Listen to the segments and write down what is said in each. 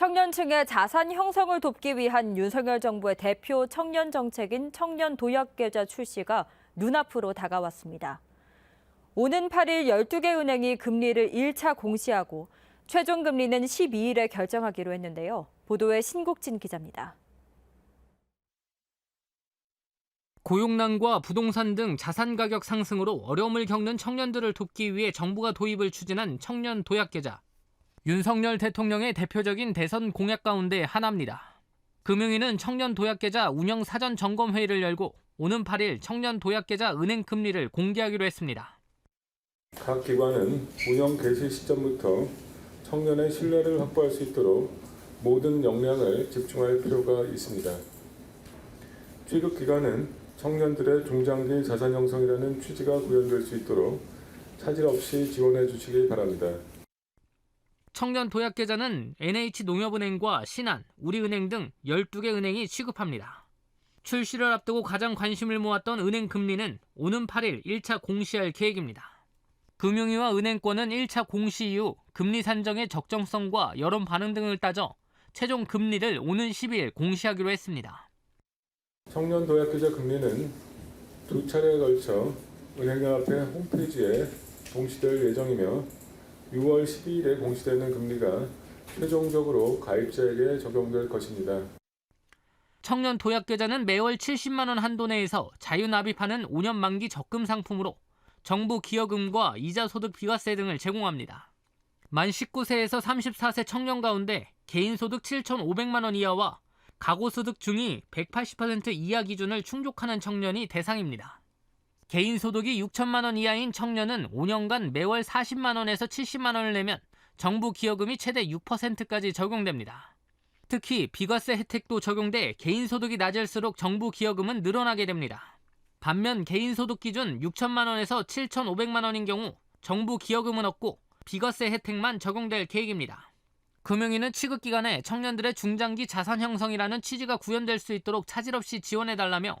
청년층의 자산 형성을 돕기 위한 윤석열 정부의 대표 청년 정책인 청년 도약 계좌 출시가 눈앞으로 다가왔습니다. 오는 8일 12개 은행이 금리를 1차 공시하고 최종 금리는 12일에 결정하기로 했는데요. 보도에 신국진 기자입니다. 고용난과 부동산 등 자산 가격 상승으로 어려움을 겪는 청년들을 돕기 위해 정부가 도입을 추진한 청년 도약계좌. 윤석열 대통령의 대표적인 대선 공약 가운데 하나입니다. 금융위는 청년 도약계좌 운영 사전 점검 회의를 열고 오는 8일 청년 도약계좌 은행 금리를 공개하기로 했습니다. 각 기관은 운영 개시 시점부터 청년의 신뢰를 확보할 수 있도록 모든 역량을 집중할 필요가 있습니다. 취급 기간은 청년들의 중장기 자산 형성이라는 취지가 구현될 수 있도록 차질 없이 지원해 주시기 바랍니다. 청년 도약 계좌는 NH농협은행과 신한, 우리은행 등 12개 은행이 취급합니다. 출시를 앞두고 가장 관심을 모았던 은행 금리는 오는 8일 1차 공시할 계획입니다. 금융위와 은행권은 1차 공시 이후 금리 산정의 적정성과 여론 반응 등을 따져 최종 금리를 오는 10일 공시하기로 했습니다. 청년 도약계좌 금리는 두 차례에 걸쳐 은행연합회 홈페이지에 공시될 예정이며 6월 12일에 공시되는 금리가 최종적으로 가입자에게 적용될 것입니다. 청년 도약 계좌는 매월 70만 원 한도 내에서 자유 납입하는 5년 만기 적금 상품으로 정부 기여금과 이자 소득 비과세 등을 제공합니다. 만 19세에서 34세 청년 가운데 개인 소득 7,500만 원 이하와 가구 소득 중위 180% 이하 기준을 충족하는 청년이 대상입니다. 개인 소득이 6천만 원 이하인 청년은 5년간 매월 40만 원에서 70만 원을 내면 정부 기여금이 최대 6%까지 적용됩니다. 특히 비과세 혜택도 적용돼 개인 소득이 낮을수록 정부 기여금은 늘어나게 됩니다. 반면 개인 소득 기준 6천만 원에서 7,500만 원인 경우 정부 기여금은 없고 비과세 혜택만 적용될 계획입니다. 금융위는 취급 기간에 청년들의 중장기 자산 형성이라는 취지가 구현될 수 있도록 차질 없이 지원해 달라며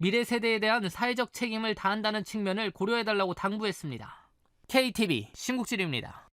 미래 세대에 대한 사회적 책임을 다한다는 측면을 고려해 달라고 당부했습니다. KTV 신국질입니다.